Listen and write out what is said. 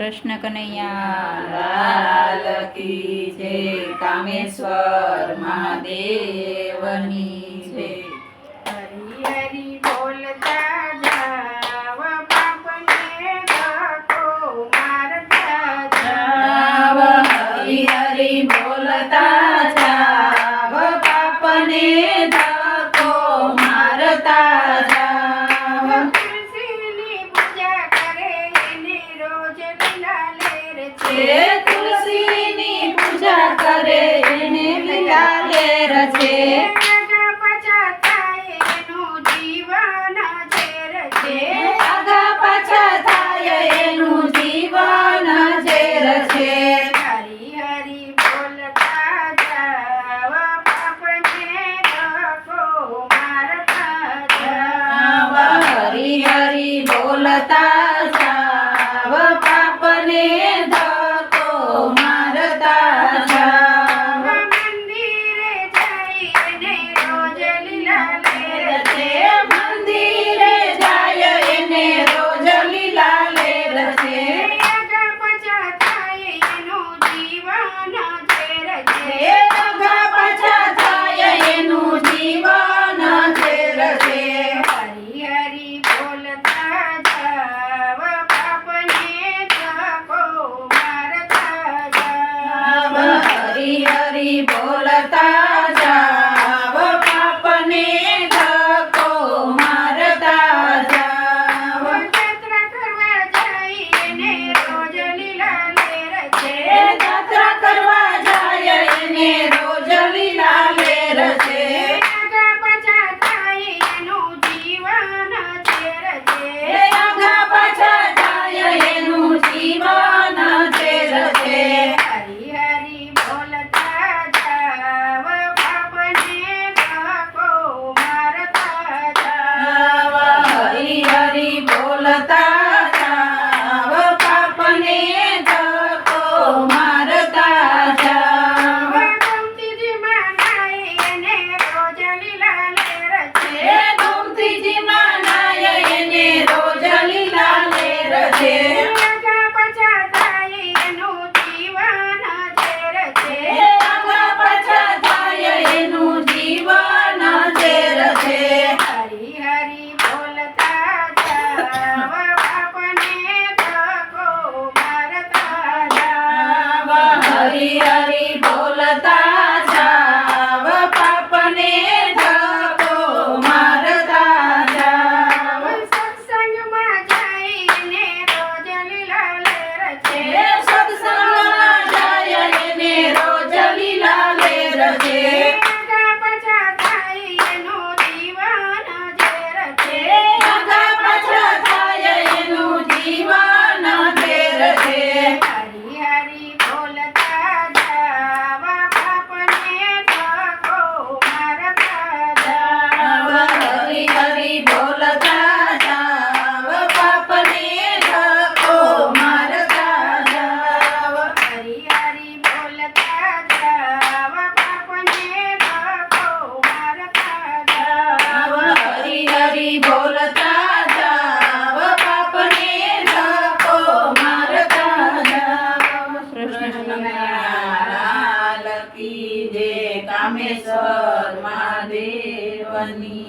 કૃષ્ણ કનૈયા. કી જય કામેશ્વર મહાદેવની. જે તુલસીની પૂજા કરે એને વિલાલે રચે Amen. Amen. Maria. રામેશ્વર મહાદેવની